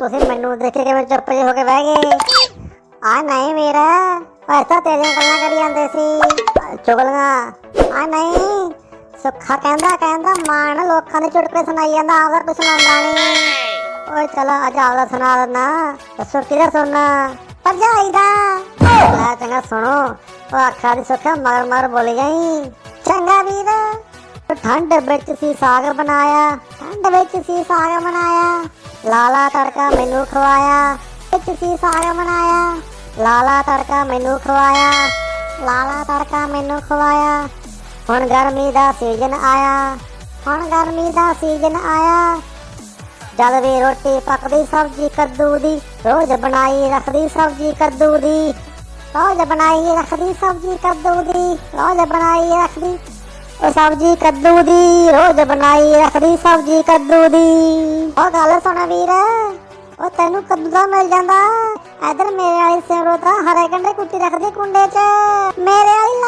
ਤੁਸੀਂ ਮੈਨੂੰ ਦੇਖ ਕੇ ਕਿਵੇਂ ਚੁੱਪ ਜਿਹੇ ਹੋ ਕੇ ਬਹਿ ਗਏ। ਆ ਨਹੀਂ ਵੀਰਾ ਐਸਾ ਤੇਰੀਆਂ ਗੱਲਾਂ ਕਰੀ ਜਾਂਦੇ ਸੀ। ਚੁਗਲੀਆਂ। ਆ ਨਹੀਂ, ਸੁੱਖਾ ਕਹਿੰਦਾ ਕਹਿੰਦਾ ਮਾਣ ਲੋਕਾਂ ਦੇ ਚੁਟਕਲੇ ਸੁਣਾਈ ਜਾਂਦਾ ਆਪਦਾ ਕੁਛ ਸੁਣਾਉਂਦਾ ਨਹੀਂ। ਓਏ ਚਲ, ਅੱਜ ਆਪਦਾ ਸੁਣਾ ਦਿੰਦਾ, ਦੱਸੋ ਕਿਹਦਾ ਸੁਣਨਾ? ਭਰਜਾਈ ਦਾ। ਲੈ ਚੰਗਾ ਸੁਣੋ, ਉਹ ਅੱਖਾਂ ਦੀ ਸੁੱਖਾ ਮਗਰ ਮਗਰ ਬੋਲੀ ਜਾਈ। ਚੰਗਾ ਵੀਰ। ਠੰਡ ਵਿੱਚ ਸੀ ਸਾਗ ਬਣਾਇਆ, ਠੰਡ ਵਿੱਚ ਸੀ ਸਾਗ ਬਣਾਇਆ। ਲਾਲਾ ਤੜਕਾ ਮੈਨੂੰ ਖਵਾਇਆ, ਵਿੱਚ ਸੀ ਸਾਗ ਬਣਾਇਆ। ਲਾਲਾ ਤੜਕਾ ਮੈਨੂੰ ਖਵਾਇਆ, ਲਾਲਾ ਤੜਕਾ ਮੈਨੂੰ ਖਵਾਇਆ। ਹੁਣ ਗਰਮੀ ਦਾ ਸੀਜ਼ਨ ਆਇਆ, ਹੁਣ ਗਰਮੀ ਦਾ ਸੀਜ਼ਨ ਆਇਆ। ਜਦ ਵੀ ਰੋਟੀ ਪੱਕਦੀ, ਸਬਜ਼ੀ ਕੱਦੂ ਦੀ, ਰੋਜ਼ ਬਣਾਈ ਰੱਖਦੀ ਸਬਜ਼ੀ ਕੱਦੂ ਦੀ। ਰੋਜ਼ ਬਣਾਈ ਰੱਖਦੀ ਸਬਜ਼ੀ ਕੱਦੂ ਦੀ, ਰੋਜ਼ ਬਣਾਈ ਰੱਖਦੀ ਉਹ ਸਬਜ਼ੀ ਕੱਦੂ ਦੀ, ਰੋਜ਼ ਬਣਾਈ ਰੱਖਦੀ ਸਬਜ਼ੀ ਕੱਦੂ ਦੀ। ਉਹ ਗੱਲ ਸੁਣ ਵੀਰ, ਉਹ ਤੈਨੂੰ ਕੱਦੂ ਦਾ ਮਿਲ ਜਾਂਦਾ। ਇਧਰ ਮੇਰੇ ਵਾਲੀ ਸਿਮਰੋ ਤਾਂ ਹਰੇ ਕੰਡੇ ਕੁੱਟੀ ਰੱਖਦੀ ਕੁੰਡੇ 'ਚ। ਮੇਰੇ ਵਾਲੀ